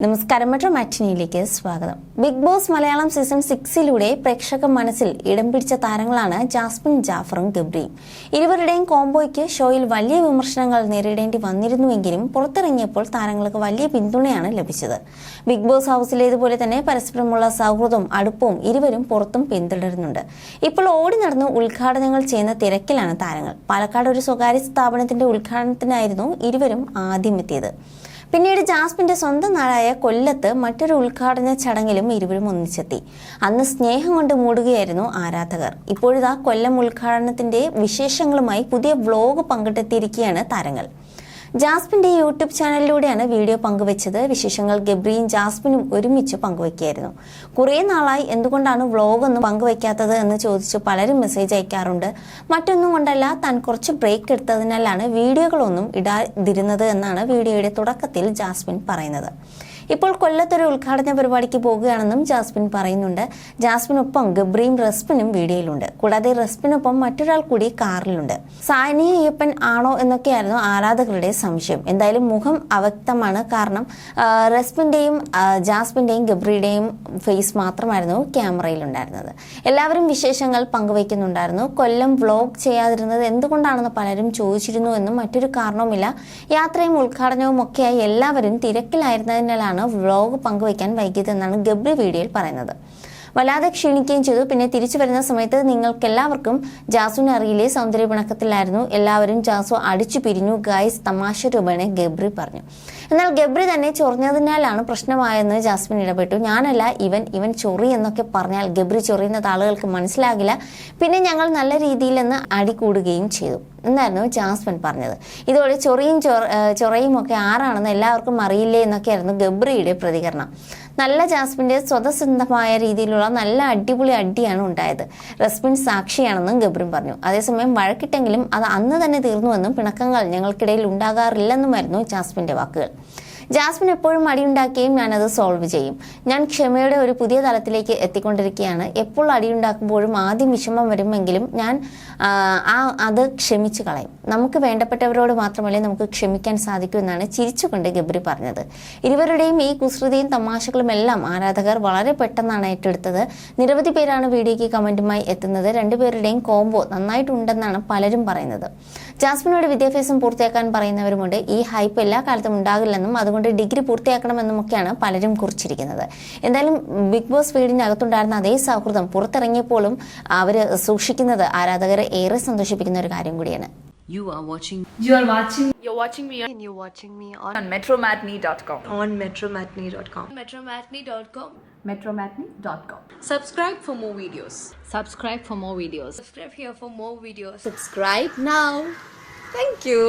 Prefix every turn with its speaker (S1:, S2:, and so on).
S1: നമസ്കാരം. മെട്രോ മാറ്റിനിയിലേക്ക് സ്വാഗതം. ബിഗ് ബോസ് മലയാളം സീസൺ സിക്സിലൂടെ പ്രേക്ഷക മനസ്സിൽ ഇടം പിടിച്ച താരങ്ങളാണ് ജാസ്മിൻ ജാഫറും ഗബ്രിയും ഇരുവരുടെയും കോംബോയ്ക്ക് ഷോയിൽ വലിയ വിമർശനങ്ങൾ നേരിടേണ്ടി വന്നിരുന്നുവെങ്കിലും പുറത്തിറങ്ങിയപ്പോൾ താരങ്ങൾക്ക് വലിയ പിന്തുണയാണ് ലഭിച്ചത്. ബിഗ് ബോസ് ഹൗസിലേതുപോലെ തന്നെ പരസ്പരമുള്ള സൗഹൃദവും അടുപ്പവും ഇരുവരും പുറത്തും പിന്തുടരുന്നുണ്ട്. ഇപ്പോൾ ഓടി നടന്ന് ഉദ്ഘാടനങ്ങൾ ചെയ്യുന്ന തിരക്കിലാണ് താരങ്ങൾ. പാലക്കാട് ഒരു സ്വകാര്യ സ്ഥാപനത്തിന്റെ ഉദ്ഘാടനത്തിനായിരുന്നു ഇരുവരും ആദ്യം എത്തിയത് പിന്നീട് ജാസ്മിന്റെ സ്വന്തം നാടായ കൊല്ലത്ത് മറ്റൊരു ഉദ്ഘാടന ചടങ്ങിലും ഇരുവരും ഒന്നിച്ചെത്തി. അന്ന് സ്നേഹം കൊണ്ട് മൂടുകയായിരുന്നു ആരാധകർ. ഇപ്പോഴിതാ കൊല്ലം ഉദ്ഘാടനത്തിന്റെ വിശേഷങ്ങളുമായി പുതിയ വ്ലോഗ് പങ്കിട്ടെത്തിയിരിക്കുകയാണ് താരങ്ങൾ. ജാസ്മിന്റെ യൂട്യൂബ് ചാനലിലൂടെയാണ് വീഡിയോ പങ്കുവച്ചത്. വിശേഷങ്ങൾ ഗബ്രിയും ജാസ്മിനും ഒരുമിച്ച് പങ്കുവയ്ക്കായിരുന്നു. കുറേ നാളായി എന്തുകൊണ്ടാണ് വ്ളോഗൊന്നും പങ്കുവയ്ക്കാത്തത് എന്ന് ചോദിച്ച് പലരും മെസ്സേജ് അയക്കാറുണ്ട്. മറ്റൊന്നും കൊണ്ടല്ല താൻ കുറച്ച് ബ്രേക്ക് എടുത്തതിനാലാണ് വീഡിയോകളൊന്നും ഇടാതിരുന്നത് എന്നാണ് വീഡിയോയുടെ തുടക്കത്തിൽ ജാസ്മിൻ പറയുന്നത്. ഇപ്പോൾ കൊല്ലത്തൊരു ഉദ്ഘാടന പരിപാടിക്ക് പോകുകയാണെന്നും ജാസ്മിൻ പറയുന്നുണ്ട്. ജാസ്മിനൊപ്പം ഗബ്രിയും റസ്പിനും വീഡിയോയിലുണ്ട്. കൂടാതെ റസ്പിനൊപ്പം മറ്റൊരാൾ കൂടി കാറിലുണ്ട്. സാനി അയ്യപ്പൻ ആണോ എന്നൊക്കെയായിരുന്നു ആരാധകരുടെ സംശയം. എന്തായാലും മുഖം അവ്യക്തമാണ്. കാരണം ആ, റസ്പിന്റെയും ജാസ്മിന്റെയും ഗബ്രിയുടെയും ഫേസ് മാത്രമായിരുന്നു ക്യാമറയിലുണ്ടായിരുന്നത്. എല്ലാവരും വിശേഷങ്ങൾ പങ്കുവയ്ക്കുന്നുണ്ടായിരുന്നു. കൊല്ലം വ്ലോഗ് ചെയ്യാതിരുന്നത് എന്തുകൊണ്ടാണെന്ന് പലരും ചോദിച്ചിരുന്നു എന്നും മറ്റൊരു കാരണവുമില്ല. യാത്രയും ഉദ്ഘാടനവും ഒക്കെയായി എല്ലാവരും തിരക്കിലായിരുന്നതിനാലാണ് വ്ലോഗ് പങ്കുവയ്ക്കാൻ വൈകിയതെന്നാണ് ഗബ്രി വീഡിയോയിൽ പറയുന്നത്. വല്ലാതെ ക്ഷീണിക്കുകയും ചെയ്തു. പിന്നെ തിരിച്ചു വരുന്ന സമയത്ത് നിങ്ങൾക്ക് എല്ലാവർക്കും ജാസുവിനെ അറിയില്ലേ? സൗന്ദര്യ പിണക്കത്തിലായിരുന്നു എല്ലാവരും ജാസു അടിച്ചു പിരിഞ്ഞു. ഗായ്സ് തമാശ രൂപേണ ഗബ്രി പറഞ്ഞു. എന്നാൽ ഗബ്രി തന്നെ ചൊറിഞ്ഞതിനാലാണ് പ്രശ്നമായെന്ന് ജാസ്മിൻ ഇടപെട്ടു. ഞാനല്ല ഇവൻ ഇവൻ ചൊറി എന്നൊക്കെ പറഞ്ഞാൽ ഗബ്രി ചൊറിയുന്നത് ആളുകൾക്ക് മനസ്സിലാകില്ല. പിന്നെ ഞങ്ങൾ നല്ല രീതിയിലെന്ന് അടികൂടുകയും ചെയ്തു. എന്നായിരുന്നു ജാസ്മിൻ പറഞ്ഞത്. ഇതോടെ ചൊറിയും ചൊറയും ഒക്കെ ആരാണെന്ന് എല്ലാവർക്കും അറിയില്ലേ എന്നൊക്കെയായിരുന്നു ഗബ്രിയുടെ പ്രതികരണം. നല്ല ജാസ്മിന്റെ സ്വതസിദ്ധമായ രീതിയിലുള്ള നല്ല അടിപൊളി അടിയാണ് ഉണ്ടായത്. റസ്മിൻ സാക്ഷിയാണെന്നും ഗബ്രിൻ പറഞ്ഞു. അതേസമയം വഴക്കിട്ടെങ്കിലും അത് അന്ന് തന്നെ തീർന്നുവെന്നും പിണക്കങ്ങൾ ഞങ്ങൾക്കിടയിൽ ഉണ്ടാകാറില്ലെന്നുമായിരുന്നു ജാസ്മിന്റെ വാക്കുകൾ. ജാസ്മിൻ എപ്പോഴും അടിയുണ്ടാക്കുകയും ഞാനത് സോൾവ് ചെയ്യും. ഞാൻ ക്ഷമയുടെ ഒരു പുതിയ തലത്തിലേക്ക് എത്തിക്കൊണ്ടിരിക്കുകയാണ്. എപ്പോൾ അടിയുണ്ടാക്കുമ്പോഴും ആദ്യം വിഷമം വരുമെങ്കിലും ഞാൻ ആ, അത് ക്ഷമിച്ചു കളയും. നമുക്ക് വേണ്ടപ്പെട്ടവരോട് മാത്രമല്ലേ നമുക്ക് ക്ഷമിക്കാൻ സാധിക്കൂ എന്നാണ് ചിരിച്ചുകൊണ്ട് ഗബ്രി പറഞ്ഞത്. ഇരുവരുടെയും ഈ കുസൃതിയും തമാശകളും എല്ലാം ആരാധകർ വളരെ പെട്ടെന്നാണ് ഏറ്റെടുത്തത്. നിരവധി പേരാണ് വീഡിയോയ്ക്ക് കമന്റുമായി എത്തുന്നത്. രണ്ടുപേരുടെയും കോംബോ നന്നായിട്ടുണ്ടെന്നാണ് പലരും പറയുന്നത്. ജാസ്മിനോട് വിദ്യാഭ്യാസം പൂർത്തിയാക്കാൻ പറയുന്നവരുമുണ്ട്. ഈ ഹൈപ്പ് എല്ലാ കാലത്തും ഉണ്ടാകില്ലെന്നും അതുകൊണ്ട് ഡിഗ്രി പൂർത്തിയാക്കണമെന്നുമൊക്കെയാണ് പലരും കുറിച്ചിരിക്കുന്നത് എന്തായാലും ബിഗ് ബോസ് വീടിനകത്തുണ്ടായിരുന്ന അതേ സൗഹൃദം പുറത്തിറങ്ങിയപ്പോഴും അവർ സൂക്ഷിക്കുന്നത് ആരാധകരെ ഏറെ സന്തോഷിപ്പിക്കുന്ന ഒരു കാര്യം കൂടിയാണ്
S2: You are watching
S3: You are watching
S4: You're watching me and you're watching me on,
S3: on metromatney.com.
S4: on metromatney.com.
S5: metromatney.com
S3: Metromatney.com.
S4: Subscribe for more videos.
S2: subscribe for more videos
S5: subscribe here for more videos
S4: Subscribe now. Thank you.